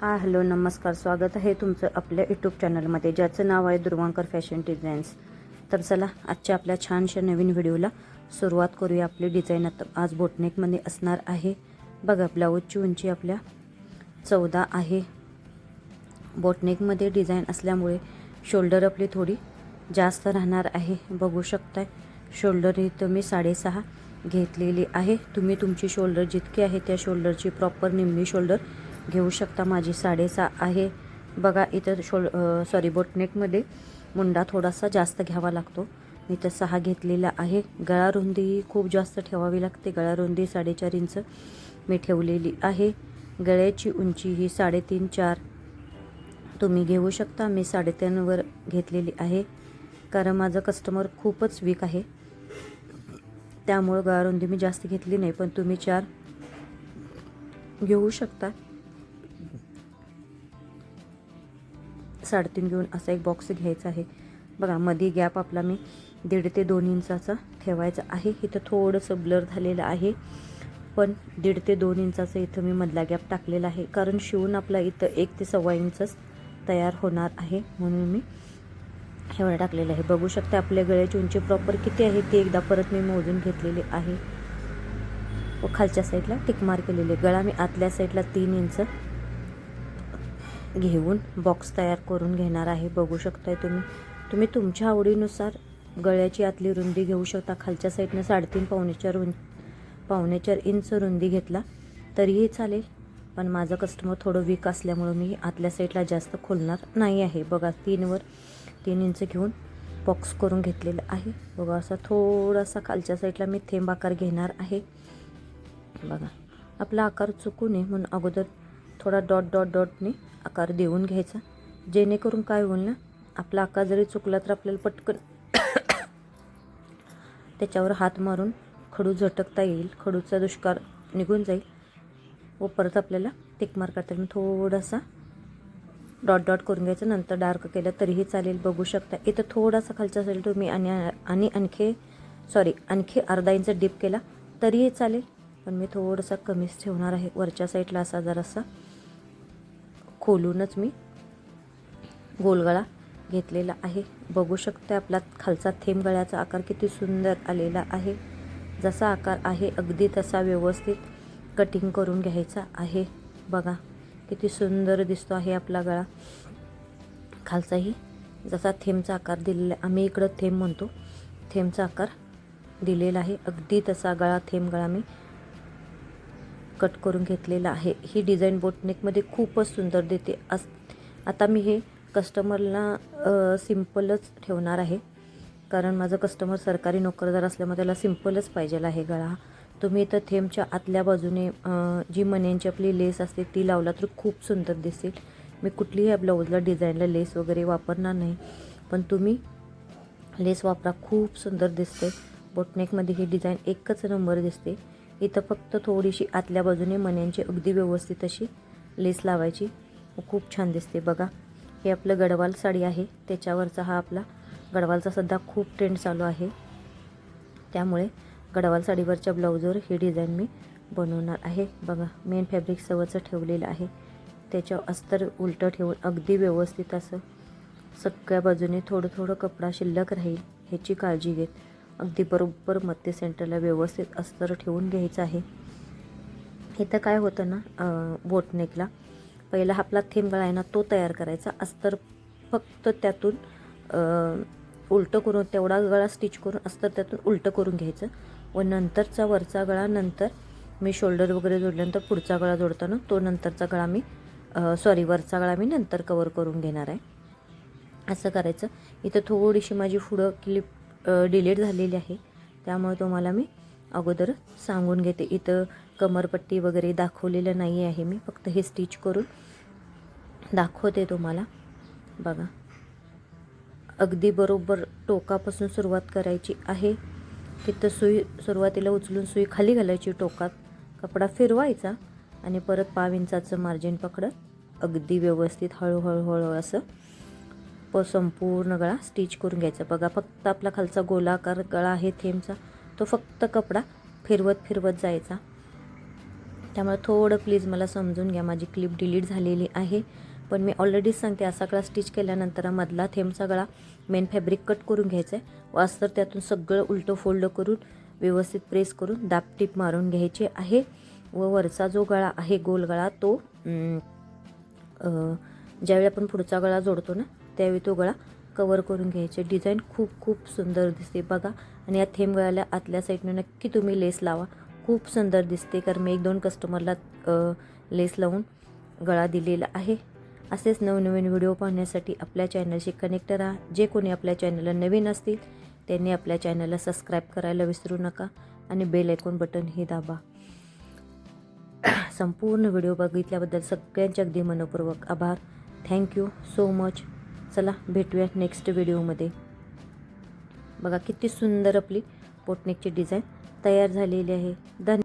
हा हॅलो नमस्कार स्वागत आहे तुमचं आपल्या यूट्यूब चॅनलमध्ये ज्याचं नाव आहे दुर्वांकर फॅशन डिझाईन्स तर चला आजच्या आपल्या छानशा नवीन व्हिडिओला सुरुवात करूया. आपली डिझाईन आता आज बोटनेकमध्ये असणार आहे. बघा ब्लाऊजची उंची आपल्या चौदा आहे. बोटनेकमध्ये डिझाईन असल्यामुळे शोल्डर आपली थोडी जास्त राहणार आहे. बघू शकताय शोल्डर ही तुम्ही साडेसहा घेतलेली आहे. तुम्ही तुमची शोल्डर जितकी आहे त्या शोल्डरची प्रॉपर निम्मी शोल्डर घेऊ शकता. माझी साडेसहा आहे. बघा इथं शोल सॉरी बोटनेकमध्ये मुंडा थोडासा जास्त घ्यावा लागतो. मी तर सहा घेतलेला आहे. गळा रुंदी खूप जास्त ठेवावी लागते. गळा रुंदी साडेचार इंच मी ठेवलेली आहे. गळ्याची उंची ही साडेतीन चार. तुम्ही घेऊ शकता. मी साडेतीनवर घेतलेली आहे. कारण माझं कस्टमर खूपच वीक आहे. त्यामुळं गळारुंदी मी जास्त घेतली नाही. पण तुम्ही चार घेऊ शकता. साडेतीन घेऊन असा एक बॉक्स घ्यायचा आहे. बघा मध्ये गॅप आपला मी दीड ते दोन इंचाचा ठेवायचा आहे. इथं थोडंसं ब्लर झालेलं आहे. पण दीड ते दोन इंचाचं इथं मी मधला गॅप टाकलेला आहे. कारण शिवून आपला इथं एक ते सव्वा इंचच तयार होणार आहे म्हणून मी एवढं टाकलेलं आहे. बघू शकता आपल्या गळ्याची उंची प्रॉपर किती आहे ती एकदा परत मी मोजून घेतलेली आहे. व खालच्या साईडला टिकमार केलेली गळा मी आतल्या साईडला तीन इंच घेऊन बॉक्स तयार करून घेणार आहे. बघू शकताय तुम्ही. तुम्ही तुमच्या आवडीनुसार गळ्याची आतली रुंदी घेऊ शकता. खालच्या साईडनं साडेतीन पावणेचार रुं पावणेचार इंच रुंदी घेतला तरीही चालेल. पण माझं कस्टमर थोडं वीक असल्यामुळं मी आतल्या साईडला जास्त खोलणार नाही आहे. बघा तीनवर तीन इंच घेऊन बॉक्स करून घेतलेलं आहे. बघा असा थोडासा खालच्या साईडला मी थेंब आकार घेणार आहे. बघा आपला आकार चुकू नये म्हणून अगोदर थोडा डॉट डॉट डॉटने आकार देऊन घ्यायचा. जेणेकरून काय होईल ना आपला आकार जरी चुकला तर आपल्याला पटकन त्याच्यावर हात मारून खडू झटकता येईल. खडूचा दुष्काळ निघून जाईल व परत आपल्याला टिक मार करता येईल. थोडासा डॉट डॉट करून घ्यायचं. नंतर डार्क केलं तरीही चालेल. बघू शकता. इथं थोडासा खालचा असेल तुम्ही आणि आणि आणखी सॉरी आणखी अर्धा इंच डीप केला तरीही चालेल. पण मी थोडासा कमीच ठेवणार आहे. वरच्या साईडला असा जरासा खोलूनच मी गोलगळा घेतलेला आहे. बघू शकते आपला खालचा थेंब गळ्याचा आकार किती सुंदर आलेला आहे. जसा आकार आहे अगदी तसा व्यवस्थित कटिंग करून घ्यायचा आहे. बघा किती सुंदर दिसतो आहे आपला गळा. खालचाही जसा थेंबचा आकार दिलेला आम्ही इकडं थेंब म्हणतो. थेंबचा आकार दिलेला आहे. अगदी तसा गळा थेंब गळा मी कट करून घेतलेला आहे. ही डिझाईन बोटनेकमध्ये खूपच सुंदर देते. अस आता मी हे कस्टमरला सिम्पलच ठेवणार आहे. कारण माझं कस्टमर सरकारी नोकरदार असल्यामुळे त्याला सिम्पलच पाहिजे आहे गळा. तुम्ही इथं थेंबच्या आतल्या बाजूने जी मण्यांची आपली लेस असते ती लावला तर खूप सुंदर दिसेल. मी कुठलीही या ब्लाऊजला डिझाईनला लेस वगैरे वापरणार नाही. पण तुम्ही लेस वापरा खूप सुंदर दिसते. बोटनेकमध्ये ही डिझाईन एकच नंबर दिसते. इथं फक्त थोडीशी आतल्या बाजूने मण्यांची अगदी व्यवस्थित अशी लेस लावायची. खूप छान दिसते बघा. हे आपलं गडवाल साडी आहे. त्याच्यावरचा हा आपला गडवालचा सध्या खूप ट्रेंड चालू आहे. त्यामुळे गडवाल साडीवरच्या ब्लाऊजवर ही डिझाईन मी बनवणार आहे. बघा मेन फॅब्रिक सवचं ठेवलेलं आहे. त्याच्यावर अस्तर उलटं ठेवून अगदी व्यवस्थित असं सगळ्या बाजूने थोडं थोडं कपडा शिल्लक राहील ह्याची काळजी घेत. अगदी बरोबर मध्य सेंटरला व्यवस्थित अस्तर ठेवून घ्यायचं आहे. इथं काय होतं ना बोटनेकला पहिला आपला थेंब गळा आहे ना तो तयार करायचा. अस्तर फक्त त्यातून उलटं करून तेवढा गळा स्टिच करून अस्तर त्यातून उलटं करून घ्यायचं. व नंतरचा वरचा गळा नंतर मी शोल्डर वगैरे जोडल्यानंतर पुढचा गळा जोडताना तो नंतरचा गळा मी सॉरी वरचा गळा मी नंतर कवर करून घेणार आहे. असं करायचं. इथं थोडीशी माझी पुढं क्लिप डिलीट झालेली आहे. त्यामुळे तुम्हाला मी अगोदर सांगून घेते. इथं कमरपट्टी वगैरे दाखवलेलं नाही आहे मी. फक्त हे स्टिच करून दाखवते तुम्हाला. बघा. अगदी बरोबर टोकापासून सुरुवात करायची आहे. तिथं सुई सुरुवातीला उचलून सुई खाली घालायची टोकात. कपडा फिरवायचा आणि परत पाव इंचाचं मार्जिन पकडत अगदी व्यवस्थित हळूहळू हळू असं प संपूर्ण गळा स्टिच करून घ्यायचा. बघा फक्त आपला खालचा गोलाकार गळा आहे थेंबचा तो फक्त कपडा फिरवत फिरवत जायचा. त्यामुळे थोडं प्लीज मला समजून घ्या माझी क्लिप डिलीट झालेली आहे. पण मी ऑलरेडीच सांगते असा गळा स्टिच केल्यानंतर मधला थेंबचा गळा मेन फॅब्रिक कट करून घ्यायचा आहे. वास्तर त्यातून सगळं उलटं फोल्ड करून व्यवस्थित प्रेस करून दाब टीप मारून घ्यायची आहे. व वरचा जो गळा आहे गोल गळा तो ज्यावेळी आपण पुढचा गळा जोडतो ना त्यावेळी तो गळा कवर करून घ्यायचे. डिझाईन खूप खूप सुंदर दिसते बघा. आणि या थेंब गळ्याला आतल्या साईडनं नक्की तुम्ही लेस लावा. खूप सुंदर दिसते कारण मी एक दोन कस्टमरला लेस लावून गळा दिलेला आहे. असेच नवनवीन व्हिडिओ पाहण्यासाठी आपल्या चॅनलशी कनेक्ट राहा. जे कोणी आपल्या चॅनलला नवीन असतील त्यांनी आपल्या चॅनलला सबस्क्राईब करायला विसरू नका आणि बेल आयकॉन बटनही दाबा. संपूर्ण व्हिडिओ बघितल्याबद्दल सगळ्यांचे अगदी मनपूर्वक आभार. थँक्यू सो मच चला भेटूया नेक्स्ट व्हिडिओमध्ये बघा किती सुंदर आपली पोटनेकची डिझाईन तयार झालेली आहे. धन्य